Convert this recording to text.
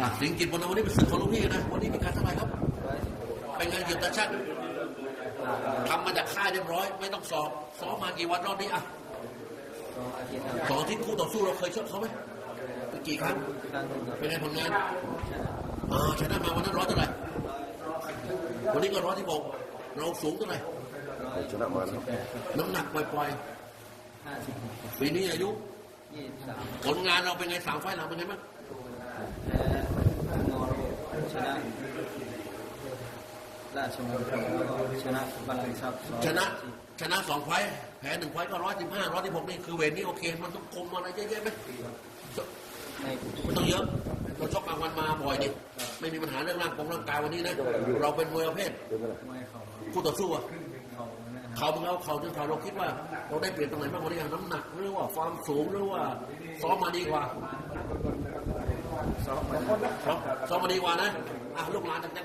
อะสิงห์กิจบนวันนี้เป็นศึกของลูกพี่นะ วันนี้มีการเท่าไหร่ครับ เป็นไงเหยียบตะชักทำมาจากค่ายเรียบร้อย ไม่ต้องสอบซ้อมมากี่วันรอบนี้อะสองอาทิตย์ครับสองอาที่คู่ต่อสู้เราเคยชกเขาไหมเป็นกี่ครั้งครั้งหนึ่งครับเป็นไงผลงานอ่าชนะมาวันนั้นร้อยเท่าไหร่ วันนี้ก็ร้อยที่หกเราสูงเท่าไหร่ร้อยชนะมานะครับน้ำหนักปล่อยห้าสิบหกๆปีนี้อายุยี่สิบสาม ผลงานเราเป็นไงสามไฟล์หลังเป็นไงบ้างแพ้งอโรชนะราชมงคลแล้วก็ชนะบาลังก์ทรัพย์สองชนะชนะสองไฟล์แพ้หนึ่งไฟล์ก็ร้อยสิบห้าร้อยสิบหกนี่คือเวทนี่โอเค มันต้องคมอะไรเยอะๆไหมในไม่ต้องเยอะเราชกกลางวันมาบ่อยดิไม่มีปัญหาเรื่องร่างกงร่างกายวันนี้นะ เราเป็นมวยประเภทมวยเขาคู่ต่อสู้อะ เขาเขาเป็นเราเขาจนเขาเราคิดว่า เราได้เปลี่ยนตรงไหนบ้างวันนี้น้ำหนักหรือว่าความสูงหรือว่าซ้อมมาดีกว่าซ้อมมาดีกว่านะอะลูกหลานจากจัง